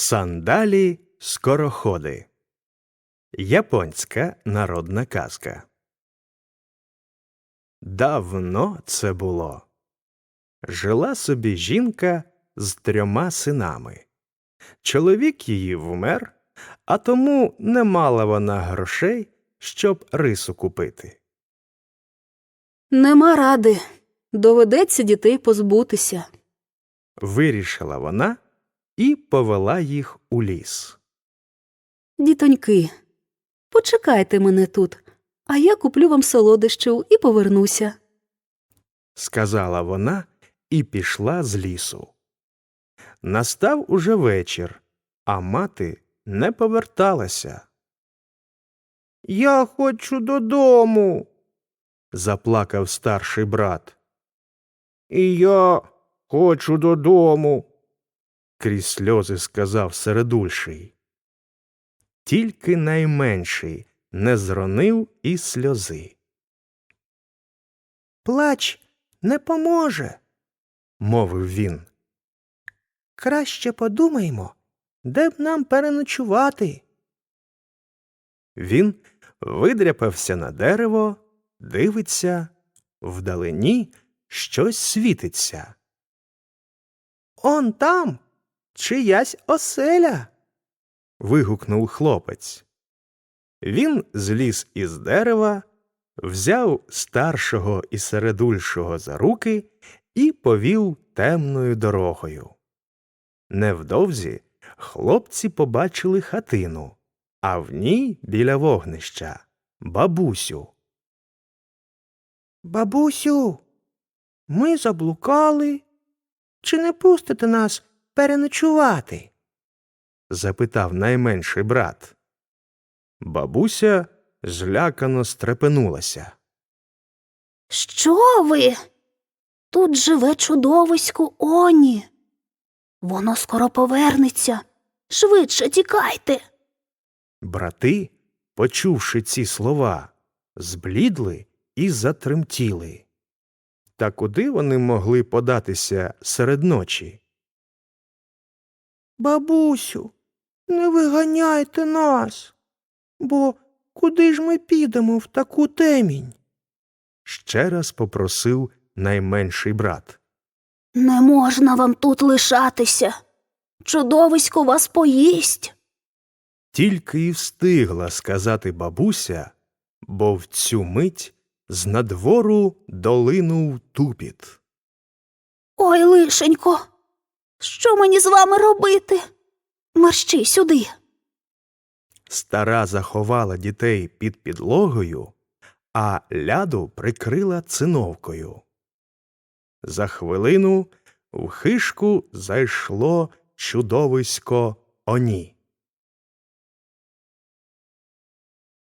Сандалі скороходи. Японська народна казка. Давно це було. Жила собі жінка з трьома синами. Чоловік її вмер, а тому не мала вона грошей, щоб рису купити. Нема ради. Доведеться дітей позбутися. Вирішила вона і повела їх у ліс. Дітоньки, почекайте мене тут, а я куплю вам солодощів і повернуся. сказала вона і пішла з лісу. Настав уже вечір, а мати не поверталася. Я хочу додому. заплакав старший брат. І я хочу додому, крізь сльози сказав середульший. Тільки найменший не зронив і сльози. Плач не поможе, мовив він. Краще подумаймо, де б нам переночувати. Він видряпався на дерево, дивиться, вдалині щось світиться. Он там чиясь оселя. вигукнув хлопець. Він зліз із дерева, взяв старшого і середульшого за руки і повів темною дорогою. Невдовзі хлопці побачили хатину, а в ній біля вогнища бабусю. Бабусю, ми заблукали. Чи не пустите нас переночувати? запитав найменший брат. Бабуся злякано стрепенулася. Що ви? Тут живе чудовисько Оні. Воно скоро повернеться. Швидше тікайте. Брати, почувши ці слова, зблідли і затремтіли. Та куди вони могли податися серед ночі? Бабусю, не виганяйте нас, бо куди ж ми підемо в таку темінь? ще раз попросив найменший брат. Не можна вам тут лишатися. Чудовисько вас поїсть. Тільки й встигла сказати бабуся, бо в цю мить з надвору долинув тупіт. Ой, лишенько, що мені з вами робити? Мерщій сюди. Стара заховала дітей під підлогою, а ляду прикрила циновкою. За хвилину в хишку зайшло чудовисько Оні.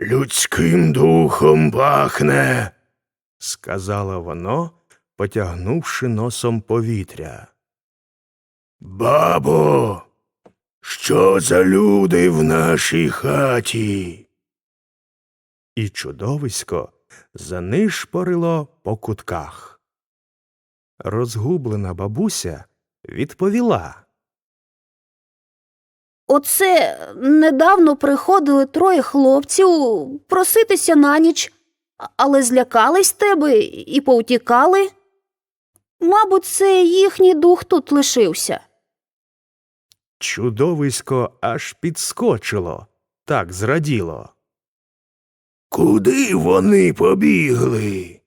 Людським духом пахне, сказала воно, потягнувши носом повітря. Бабо, що за люди в нашій хаті? І чудовисько занишпорило по кутках. Розгублена бабуся відповіла. Оце недавно приходили троє хлопців проситися на ніч, але злякались тебе і повтікали. Мабуть, це їхній дух тут лишився. Чудовисько аж підскочило, так зраділо. Куди вони побігли?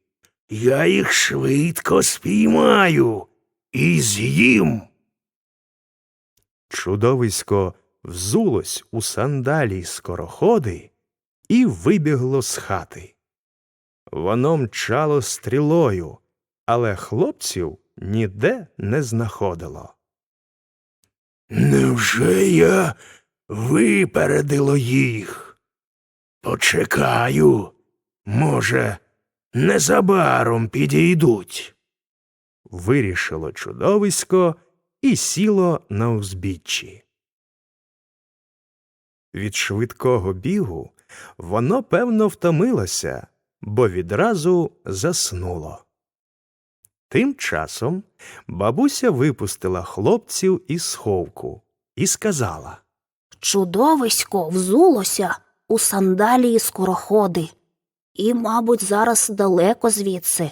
Я їх швидко спіймаю і з'їм. Чудовисько взулось у сандалі скороходи і вибігло з хати. Воно мчало стрілою, але хлопців ніде не знаходило. Невже я випередило їх? Почекаю, може, незабаром підійдуть. Вирішило чудовисько і сіло на узбіччі. Від швидкого бігу воно певно втомилося, бо відразу заснуло. Тим часом бабуся випустила хлопців із сховку, і сказала Чудовисько взулося у сандалії скороходи, і, мабуть, зараз далеко звідси.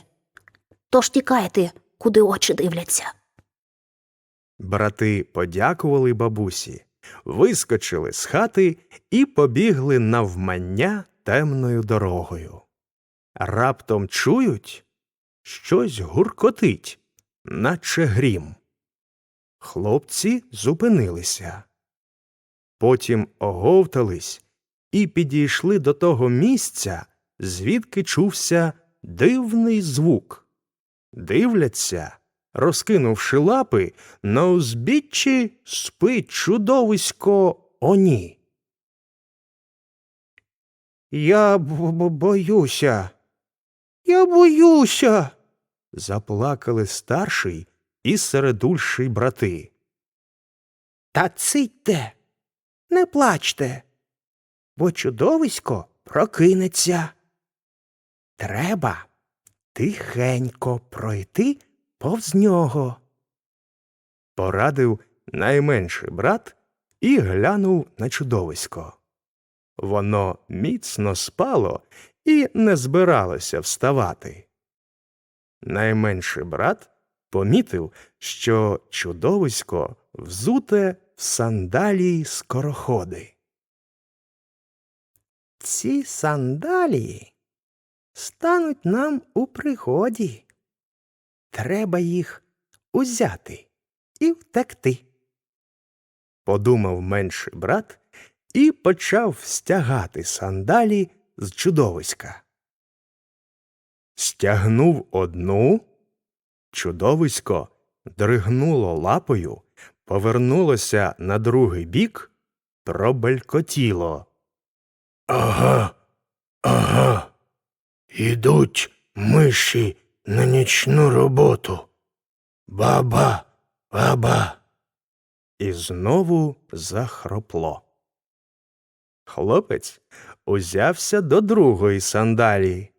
Тож тікайте, куди очі дивляться. Брати подякували бабусі, вискочили з хати і побігли навмання темною дорогою. Раптом чують, щось гуркотить, наче грім. Хлопці зупинилися. Потім оговтались і підійшли до того місця, звідки чувся дивний звук. Дивляться, розкинувши лапи, на узбіччі спить чудовисько оні. Я б- боюся. Я боюся. Заплакали старший і середульший брати. Та цитьте, не плачте, бо чудовисько прокинеться. Треба тихенько пройти повз нього. Порадив найменший брат і глянув на чудовисько. Воно міцно спало і не збиралося вставати. Найменший брат помітив, що чудовисько взуте в сандалії скороходи. Ці сандалії стануть нам у пригоді. Треба їх узяти і втекти. Подумав менший брат і почав стягати сандалі з чудовиська. Стягнув одну, чудовисько дригнуло лапою, повернулося на другий бік, пробелькотіло. Ага, ага. Ідуть миші на нічну роботу. Баба, баба. І знову захропло. Хлопець узявся до другої сандалії.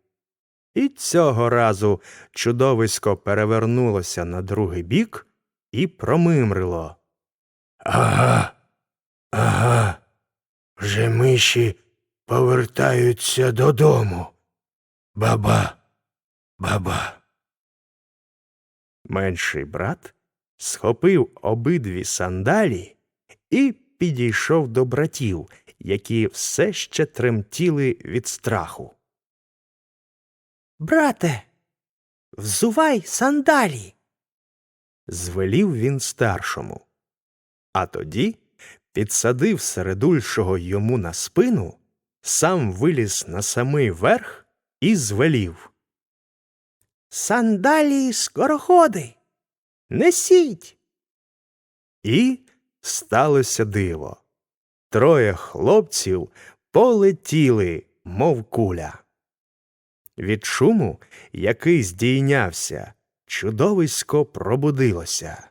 І цього разу чудовисько перевернулося на другий бік і промимрило. Ага, ага. Вже миші повертаються додому. Баба, баба. Менший брат схопив обидві сандалі і підійшов до братів, які все ще тремтіли від страху. Брате, взувай сандалі. звелів він старшому. А тоді підсадив середульшого йому на спину, сам виліз на самий верх і звелів. Сандалії скороходи. Несіть. І сталося диво. Троє хлопців полетіли, мов куля. Від шуму, який здійнявся, чудовисько пробудилося.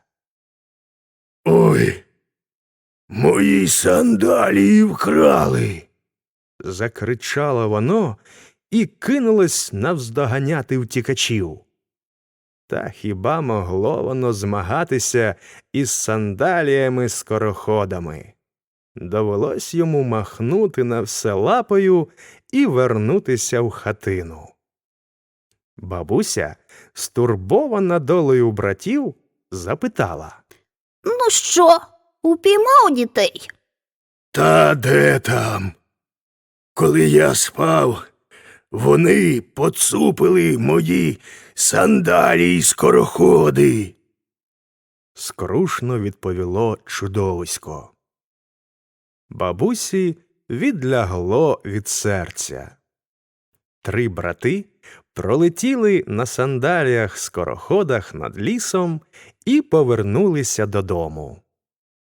Ой, мої сандалії вкрали. закричало воно і кинулось навздоганяти втікачів. Та хіба могло воно змагатися із сандаліями скороходами? Довелось йому махнути на все лапою і вернутися в хатину. Бабуся, стурбована долею братів, запитала. Ну що, упіймав дітей? Та де там? Коли я спав, вони поцупили мої сандалії й скороходи. Скрушно відповіло чудовисько. Бабусі відлягло від серця. Три брати пролетіли на сандаліях скороходах над лісом і повернулися додому.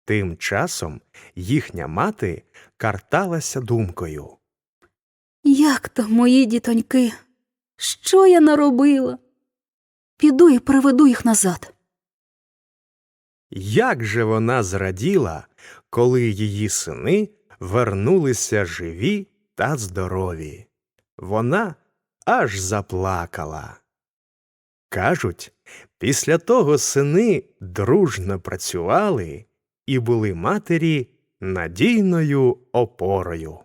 Тим часом їхня мати карталася думкою. Як там мої дітоньки? Що я наробила? Піду і приведу їх назад. Як же вона зраділа, коли її сини вернулися живі та здорові. Вона аж заплакала. Кажуть, після того сини дружно працювали і були матері надійною опорою.